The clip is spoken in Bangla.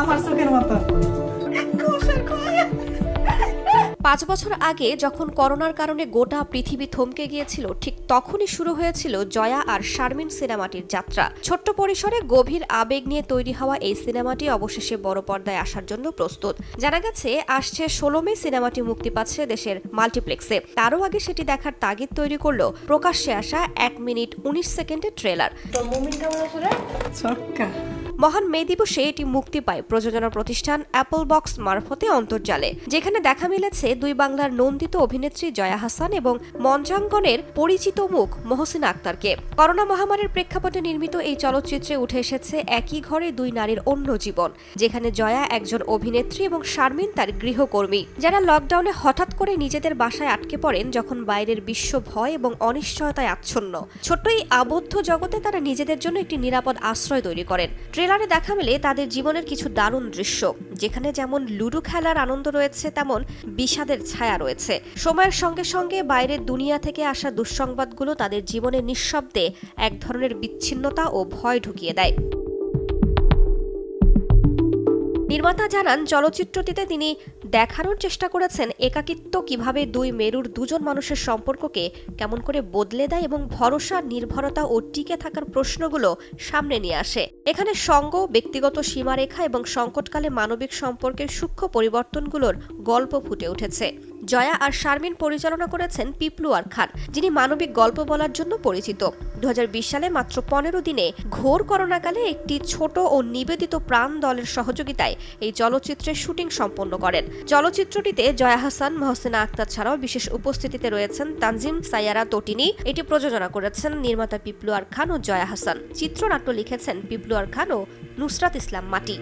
আমার চোখের মতো। পাঁচ বছর আগে যখন করোনার কারণে গোটা পৃথিবী থমকে গিয়েছিল ঠিক তখনই শুরু হয়েছিল জয়া আর শারমিন সিনেমাটির যাত্রা। ছোট্ট পরিসরে গভীর আবেগ নিয়ে তৈরি হওয়া এই সিনেমাটি অবশেষে বড় পর্দায় আসার জন্য প্রস্তুত। জানা গেছে আসছে ষোলো মে সিনেমাটি মুক্তি পাচ্ছে দেশের মাল্টিপ্লেক্সে। তারও আগে সেটি দেখার তাগিদ তৈরি করল প্রকাশ্যে আসা এক মিনিট উনিশ সেকেন্ডের ট্রেলার। ছক্কা। মহান মে দিবসে এটি মুক্তি পায়। প্রযোজনা প্রতিষ্ঠান অ্যাপল বক্স মারফতে অন্তর্জালে, যেখানে দেখা মিলেছে দুই বাংলার নন্দিত অভিনেত্রী জয়া হাসান এবং মঞ্চাঙ্গনের পরিচিত মুখ মহসিন আক্তারকে। করোনা মহামারীর প্রেক্ষাপটে নির্মিত এই চলচ্চিত্রে উঠে এসেছে একই ঘরে দুই নারীর অন্য জীবন, যেখানে জয়া একজন অভিনেত্রী এবং শারমিন তার গৃহকর্মী, যারা লকডাউনে হঠাৎ করে নিজেদের বাসায় আটকে পড়েন যখন বাইরের বিশ্ব ভয় এবং অনিশ্চয়তায় আচ্ছন্ন। ছোট্ট এই আবদ্ধ জগতে তারা নিজেদের জন্য একটি নিরাপদ আশ্রয় তৈরি করেন। ট্রেলারে দেখা মেলে তাদের জীবনের কিছু দারুণ দৃশ্য। যেখানে যেমন লুডো খেলার আনন্দ রয়েছে, তেমন বিষাদের ছায়া রয়েছে। সময়ের সঙ্গে সঙ্গে বাইরের দুনিয়া থেকে আসা দুঃসংবাদগুলো তাদের জীবনে নিঃশব্দে এক ধরনের বিচ্ছিন্নতা ও ভয় ঢুকিয়ে দেয়। নির্মাতা জানান, চলচ্চিত্রটিতে তিনি দেখানোর চেষ্টা করেছেন একাকিত্ব কীভাবে দুই মেরুর দুজন মানুষের সম্পর্ককে কেমন করে বদলে দেয় এবং ভরসা, নির্ভরতা ও টিকে থাকার প্রশ্নগুলো সামনে নিয়ে আসে। এখানে সঙ্গ, ব্যক্তিগত সীমারেখা এবং সংকটকালে মানবিক সম্পর্কের সূক্ষ্ম পরিবর্তনগুলোর গল্প ফুটে উঠেছে। জয়া আর শারমিন পরিচালনা করেছেন পিপলু আর খান, যিনি মানবিক গল্প বলার জন্য পরিচিত। দু হাজার বিশ সালে মাত্র পনেরো দিনে ঘোর করোনাকালে একটি ছোট ও নিবেদিত প্রাণ দলের সহযোগিতায় এই চলচ্চিত্রের শুটিং সম্পন্ন করেন। চলচ্চিত্রটিতে জয়া হাসান, মহসেনা আক্তার ছাড়াও বিশেষ উপস্থিতিতে রয়েছেন তানজিম, সাইয়ারা, তটিনি। এটি প্রযোজনা করেছেন নির্মাতা পিপলু আর খান ও জয়া হাসান। চিত্রনাট্য লিখেছেন পিপলু আর খান ও নুসরাত ইসলাম মাটি।